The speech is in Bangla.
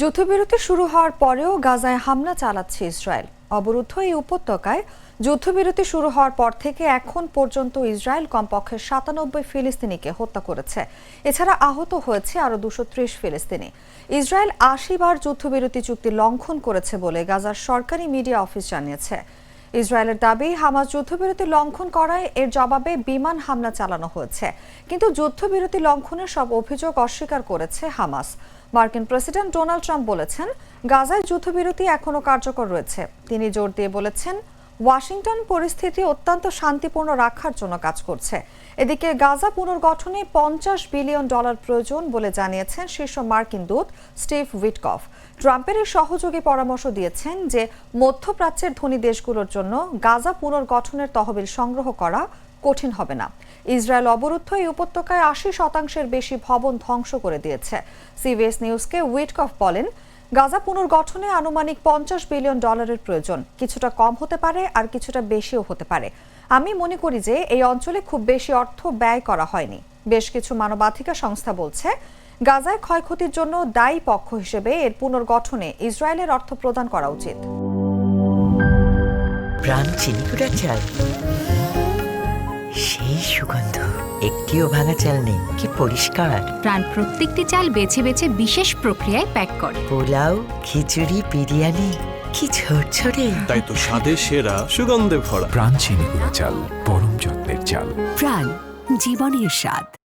যুদ্ধবিরতি শুরু হওয়ার পরেও গাজায় হামলা চালাচ্ছে ইসরায়েল। অবরুদ্ধ এই উপত্যকায় যুদ্ধবিরতি শুরু হওয়ার পর থেকে এখন পর্যন্ত ইসরায়েল কমপক্ষে সাতানব্বই ফিলিস্তিনিকে হত্যা করেছে। এছাড়া আহত হয়েছে আরও দুশো ত্রিশ ফিলিস্তিনি। ইসরায়েল আশি বার যুদ্ধবিরতি চুক্তি লঙ্ঘন করেছে বলে গাজার সরকারি মিডিয়া অফিস জানিয়েছে। ইসরায়েলের দাবি, হামাস যুদ্ধবিরতি লঙ্ঘন করায় এর জবাবে বিমান হামলা চালানো হয়েছে। কিন্তু যুদ্ধবিরতি লঙ্ঘনের সব অভিযোগ অস্বীকার করেছে হামাস। মার্কিন প্রেসিডেন্ট ডোনাল্ড ট্রাম্প বলেছেন, গাজায় যুদ্ধবিরতি এখনও কার্যকর রয়েছে। তিনি জোর দিয়ে বলেছেন ওয়াশিংটন পরিস্থিতি অত্যন্ত শান্তিপূর্ণ রাখার জন্য কাজ করছে। এদিকে গাজা পুনর্গঠনে পঞ্চাশ বিলিয়ন ডলার প্রয়োজন বলে জানিয়েছেন শীর্ষ মার্কিন দূত স্টিভ উইটকফ। ট্রাম্পের সহযোগী পরামর্শ দিয়েছেন যে, মধ্যপ্রাচ্যের ধনী দেশগুলোর জন্য গাজা পুনর্গঠনের তহবিল সংগ্রহ করা কঠিন হবে না। ইসরায়েল অবরুদ্ধ এই উপত্যকায় আশি শতাংশের বেশি ভবন ধ্বংস করে দিয়েছে। সিবিএস নিউজকে উইটকফ বলেন গাজা পুনর্গঠনে আনুমানিক পঞ্চাশ বিলিয়ন ডলারের প্রয়োজন। কিছুটা কম হতে পারে আর কিছুটা বেশিও হতে পারে। আমি মনে করি যে এই অঞ্চলে খুব বেশি অর্থ ব্যয় করা হয়নি। বেশ কিছু মানবাধিকার সংস্থা বলছে, গাজায় ক্ষয়ক্ষতির জন্য দায়ী পক্ষ হিসেবে এর পুনর্গঠনে ইসরায়েলের অর্থ প্রদান করা উচিত। সেই সুগন্ধ। একটিও ভাঙা চাল নেই। কি পরিষ্কার। প্রাণ প্রত্যেকটি চাল বেছে বেছে বিশেষ প্রক্রিয়ায় প্যাক করে। পোলাও খিচুড়ি বিরিয়ানি কি ঝরঝরে। তাই তো স্বাদে সেরা সুগন্ধে ভরা। প্রাণ চিনি গুঁড়া চাল পরম যত্নের চাল। প্রাণ জীবনের স্বাদ।